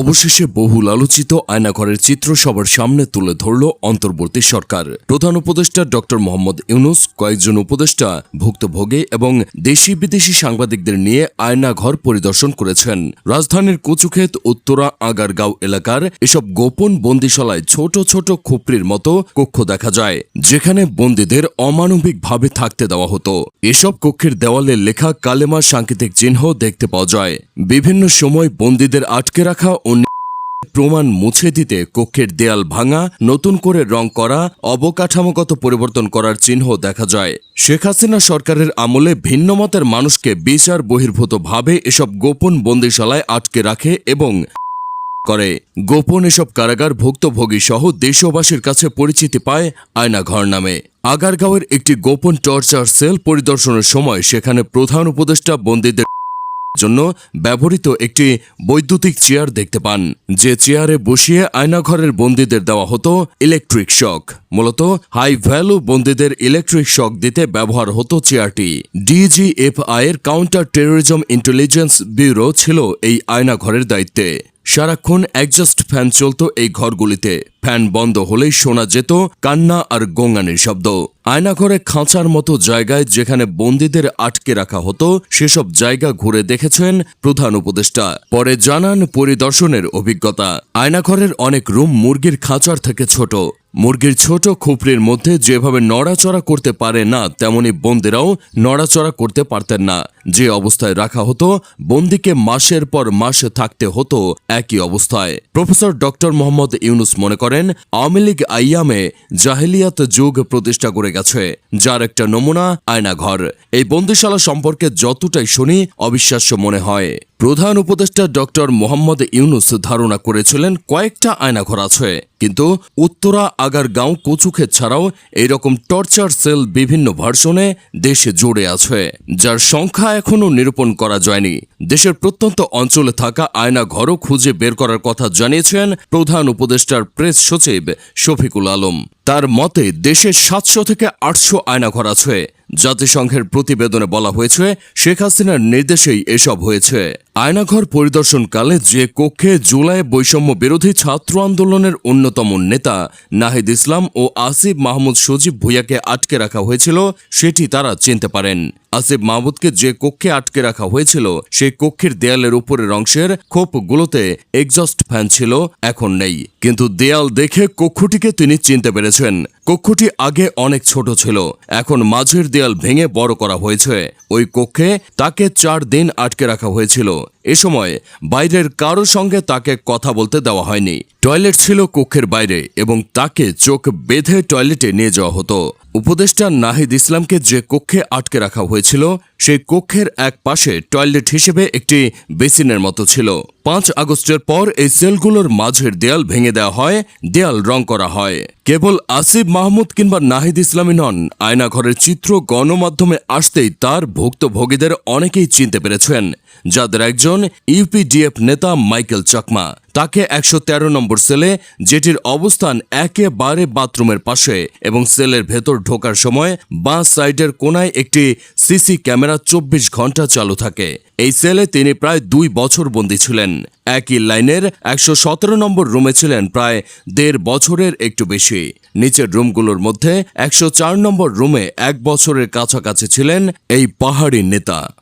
অবশেষে বহুল আলোচিত আয়নাঘরের চিত্র সবার সামনে তুলে ধরল অন্তর্বর্তী সরকার। প্রধান উপদেষ্টা ডক্টর মোহাম্মদ ইউনুস, কয়েকজন উপদেষ্টা, ভুক্তভোগী এবং দেশি বিদেশি সাংবাদিকদের নিয়ে আয়নাঘর পরিদর্শন করেছেন। রাজধানীর কচুক্ষেত, উত্তরা, আগারগাঁও এলাকার এসব গোপন বন্দিশালায় ছোট ছোট খুপড়ির মতো কক্ষ দেখা যায়, যেখানে বন্দীদের অমানবিকভাবে থাকতে দেওয়া হতো। এসব কক্ষের দেওয়ালে লেখা কালেমা সাংকেতিক চিহ্ন দেখতে পাওয়া যায়। বিভিন্ন সময় বন্দীদের আটকে রাখা ও প্রমাণ মুছে দিতে কক্ষের দেয়াল ভাঙা, নতুন করে রং করা, অবকাঠামোগত পরিবর্তন করার চিহ্ন দেখা যায়। শেখ হাসিনা সরকারের আমলে ভিন্নমতের মানুষকে বিচার বহির্ভূতভাবে এসব গোপন বন্দিশালায় আটকে রাখে এবং করে। গোপন এসব কারাগার ভুক্তভোগী সহ দেশবাসীর কাছে পরিচিতি পায় আয়নাঘর নামে। আগারগাঁওয়ের একটি গোপন টর্চার সেল পরিদর্শনের সময় সেখানে প্রধান উপদেষ্টা বন্দীদের জন্য ব্যবহৃত একটি বৈদ্যুতিক চেয়ার দেখতে পান। যে চেয়ারে বসিয়ে আয়নাঘরের বন্দীদের দেওয়া হতো ইলেকট্রিক শক মূলত হাই ভ্যালু বন্দীদের ইলেকট্রিক শক দিতে ব্যবহার হতো চেয়ারটি। ডিজিএফআই এর কাউন্টার টেরোরিজম ইন্টেলিজেন্স ব্যুরো ছিল এই আয়নাঘরের দায়িত্বে। সারাক্ষণ অ্যাডজাস্ট ফ্যান চলত এই ঘরগুলিতে। ফ্যান বন্ধ হলেই শোনা যেত কান্না আর গোঙানির শব্দ। আয়নাঘরে খাঁচার মতো জায়গায় যেখানে বন্দীদের আটকে রাখা হতো, সেসব জায়গা ঘুরে দেখেছেন প্রধান উপদেষ্টা। পরে জানান পরিদর্শনের অভিজ্ঞতা। আয়নাঘরের অনেক রুম মুরগির খাঁচার থেকে ছোট। মুরগির ছোট খুপড়ির মধ্যে যেভাবে নড়াচড়া করতে পারে না, তেমনি বন্দিরাও নড়াচড়া করতে পারতেন না। যে অবস্থায় রাখা হতো, বন্দিকে মাসের পর মাস থাকতে হতো একই অবস্থায়। প্রফেসর ডক্টর মোহাম্মদ ইউনুস মনে করেন, আওয়ামী লীগ আইয়ামে জাহেলিয়াত যুগ প্রতিষ্ঠা করে গেছে, যার একটা নমুনা আয়নাঘর। এই বন্দিশালা সম্পর্কে যতটাই শুনি, অবিশ্বাস্য মনে হয়। প্রধান উপদেষ্টা ডক্টর মোহাম্মদ ইউনুস ধারণা করেছিলেন কয়েকটা আয়নাঘর আছে, কিন্তু উত্তরা, আগারগাঁও, কচুক্ষেত ছাড়াও এইরকম টর্চার সেল বিভিন্ন ভার্সনে দেশে জুড়ে আছে, যার সংখ্যা এখনও নিরূপণ করা যায়নি। দেশের প্রত্যন্ত অঞ্চলে থাকা আয়না ঘরও খুঁজে বের করার কথা জানিয়েছেন প্রধান উপদেষ্টার প্রেস সচিব শফিকুল আলম। তার মতে, দেশে সাতশো থেকে আটশো আয়নাঘর আছে জাতিসংঘের প্রতিবেদনে বলা হয়েছে, শেখ হাসিনার নির্দেশেই এসব হয়েছে। আয়নাঘর পরিদর্শনকালে যে কক্ষে জুলাই বৈষম্য বিরোধী ছাত্র আন্দোলনের অন্যতম নেতা নাহিদ ইসলাম ও আসিফ মাহমুদ সজীব ভুইয়াকে আটকে রাখা হয়েছিল, সেটি তারা চিনতে পারেন। আসিফ মাহমুদকে যে কক্ষে আটকে রাখা হয়েছিল, সেই কক্ষের দেয়ালের উপরের অংশের খোপগুলোতে এক্সস্ট ফ্যান ছিল, এখন নেই। কিন্তু দেয়াল দেখে কক্ষটিকে তিনি চিনতে পেরেছেন। কক্ষটি আগে অনেক ছোট ছিল, এখন মাঝের দেয়াল ভেঙে বড় করা হয়েছে। ওই কক্ষে তাকে চার দিন আটকে রাখা হয়েছিল। এ সময় বাইরের কারও সঙ্গে তাকে কথা বলতে দেওয়া হয়নি। টয়লেট ছিল কক্ষের বাইরে এবং তাকে চোখ বেঁধে টয়লেটে নিয়ে যাওয়া হতো। উপদেষ্টা নাহিদ ইসলামকে যে কক্ষে আটকে রাখা হয়েছিল, সেই কক্ষের এক পাশে টয়লেট হিসেবে একটি বেসিনের মতো ছিল। পাঁচ আগস্টের পর এই সেলগুলোর মাঝের দেয়াল ভেঙে দেওয়া হয়, দেয়াল রং করা হয়। কেবল আসিফ মাহমুদ কিংবা নাহিদ ইসলামী নন, আয়নাঘরের চিত্র গণমাধ্যমে আসতেই তার ভুক্তভোগীদের অনেকেই চিনতে পেরেছেন, যাদের একজন ইউপিডিএফ নেতা মাইকেল চাকমা। তাকে একশো তেরো নম্বর সেলে, যেটির অবস্থান একেবারে বাথরুমের পাশে এবং সেলের ভেতর ঢোকার সময় বাঁ সাইডের কোনায় একটি সিসি ক্যামেরা চব্বিশ ঘণ্টা চালু থাকে। এই সেলে তিনি প্রায় দুই বছর বন্দী ছিলেন। একই লাইনের একশো সতেরো নম্বর রুমে ছিলেন প্রায় দেড় বছরের একটু বেশি। নিচের রুমগুলোর মধ্যে একশো চার নম্বর রুমে এক বছরের কাছাকাছি ছিলেন এই পাহাড়ি নেতা।